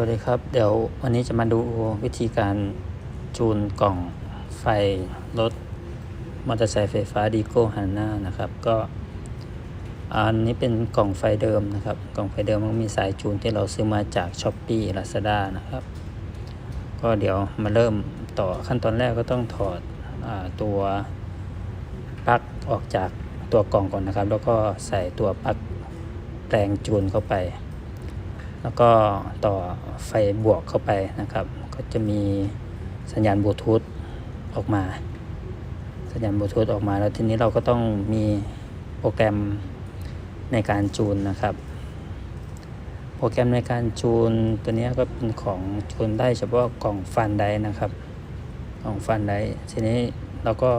วัสดีครับ เดี๋ยววันนี้จะมาดูวิธีการจูนกล่องไฟรถมอเตอร์ไซค์ไฟฟ้าดีโก้ฮันน่านะครับ ก็อันนี้เป็นกล่องไฟเดิมนะครับ กล่องไฟเดิมมันมีสายจูนที่เราซื้อมาจาก s h อ p e e Lazada นะครับ ก็เดี๋ยวมาเริ่มต่อขั้นตอนแรกก็ต้องถอดอตัวปลั๊กออกจากตัวกล่องก่อนนะครับ แล้วก็ใส่ตัวปลั๊กแปลงจูนเข้าไป แล้วก็ต่อไฟบวกเข้าไปนะครับ ก็จะมีสัญญาณบลูทูธออกมา สัญญาณบลูทูธออกมา แล้วทีนี้เราก็ต้องมีโปรแกรมในการจูนนะครับ โปรแกรมในการจูนตัวนี้ก็เป็นของจูนได้เฉพาะกล่องฟันไดนะครับกล่องฟันไดทีนี้เราก็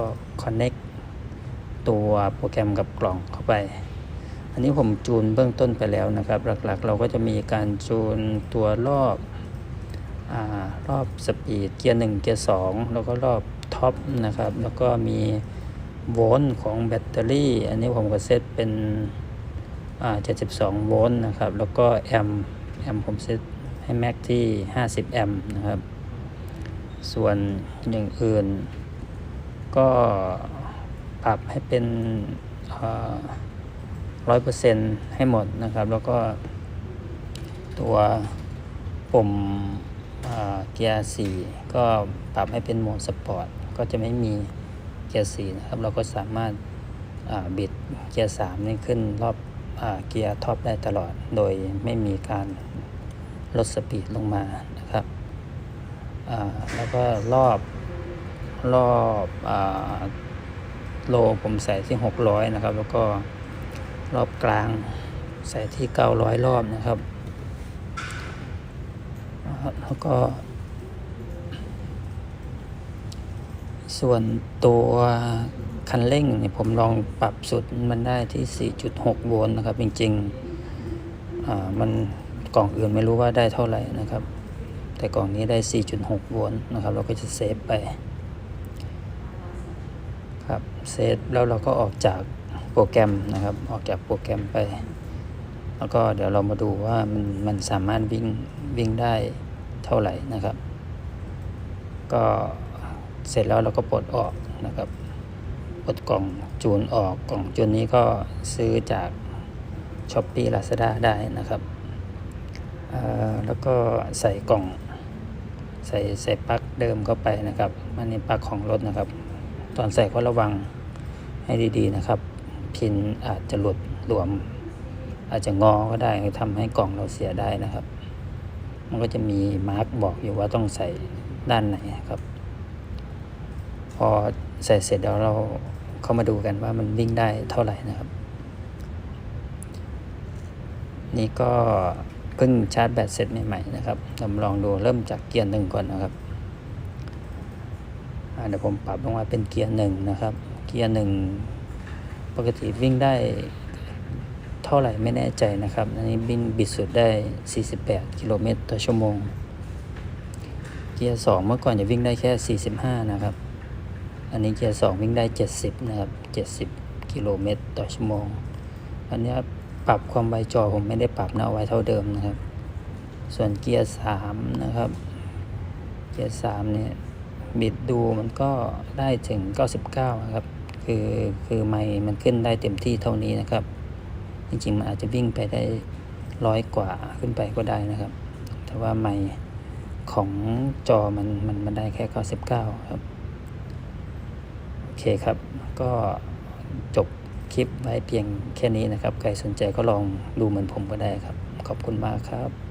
คอนเน็กตัวโปรแกรมกับกล่องเข้าไป อันนี้ผมจูนเบื้องต้นไปแล้วนะครับ หลักๆ เราก็จะมีการจูนตัวรอบอรอบสปีดเกียร์หนึ่งเกียร์สองแล้วก็รอบท็อปนะครับ แล้วก็มีโวลต์ของแบตเตอรี่ อันนี้ผมก็เซตเป็น72 โวลต์นะครับ แล้วก็แอมแอมผมเซตให้แม็กที่ 50 แอมป์นะครับ ส่วนอย่างอื่น ก็ปรับให้เป็น ร้อยเปอร์เซ็นต์ให้หมดนะครับ แล้วก็ตัวปุ่มเกียร์สี่ก็ปรับให้เป็นโหมดสปอร์ตก็จะไม่มีเกียร์สี่นะครับ เราก็สามารถบิดเกียร์สามนี่ขึ้นรอบอเกียร์ท็อปได้ตลอด โดยไม่มีการลดสปีดลงมานะครับแล้วก็รอบรอบอ่าโลผมใส่ที่600 นะครับ แล้วก็ รอบกลางใส่ที่ 900 รอบนะครับ แล้วก็ ส่วนตัวคันเร่งเนี่ยผมลองปรับสุดมันได้ที่ 4.6 โวลต์นะครับ จริงๆอ่ามันกล่องอื่นไม่รู้ว่าได้เท่าไหร่นะครับ แต่กล่องนี้ได้ 4.6 โวลต์นะครับ เราก็จะเซฟไปครับเซฟแล้วเราก็ออกจาก โปรแกรมนะครับออกจากโปรแกรมไป แล้วก็เดี๋ยวเรามาดูว่ามันมันสามารถวิ่งวิ่งได้เท่าไหร่นะครับ ก็เสร็จแล้วเราก็ปลดออกนะครับปลดกล่องจูนออกกล่องจูนนี้ก็ซื้อจาก s h อ p e e Lazada ได้นะครับแล้วก็ใส่กล่อง ใส่ใส่ปลั๊กเดิมเข้าไปนะครับอันนี้ปลั๊กของรถนะครับ ตอนใส่ก็ระวังให้ดีๆนะครับ พินอาจจะหลุดหลวม อาจจะงอก็ได้ทำให้กล่องเราเสียได้นะครับ มันก็จะมีมาร์กบอกอยู่ว่าต้องใส่ด้านไหนครับ พอใส่เสร็จแล้วเราเข้ามาดูกันว่ามันวิ่งได้เท่าไหร่นะครับ นี่ก็เพิ่งชาร์จแบตเสร็จใหม่ๆนะครับเราลองดูเริ่มจากเกียร์หนึ่งก่อนนะครับเดี๋ยวผมปรับลงมาเป็นเกียร์หนึ่งนะครับ เกียร์หนึ่ง ปกติวิ่งได้เท่าไหร่ไม่แน่ใจนะครับ อันนี้บินบิดสุดได้ 48 กิโลเมตรต่อชั่วโมง เกียร์สองเมื่อก่อนจะวิ่งได้แค่ 45 นะครับ อันนี้เกียร์สองวิ่งได้ 70 นะครับ 70 กิโลเมตรต่อชั่วโมง อันนี้ปรับความไวจอผมไม่ได้ปรับนะเอาไว้เท่าเดิมนะครับ ส่วนเกียร์สามนะครับ เกียร์สามเนี่ยบิดดูมันก็ได้ถึง 99 นะครับ คือคือไม่มันขึ้นได้เต็มที่เท่านี้นะครับ จริงๆมันอาจจะวิ่งไปได้ร้อยกว่าขึ้นไปก็ได้นะครับ แต่ว่าไม่ของจอมันมันมันได้แค่ 99 ครับ โอเคครับ ก็จบคลิปไว้เพียงแค่นี้นะครับ ใครสนใจก็ลองดูเหมือนผมก็ได้ครับ ขอบคุณมากครับ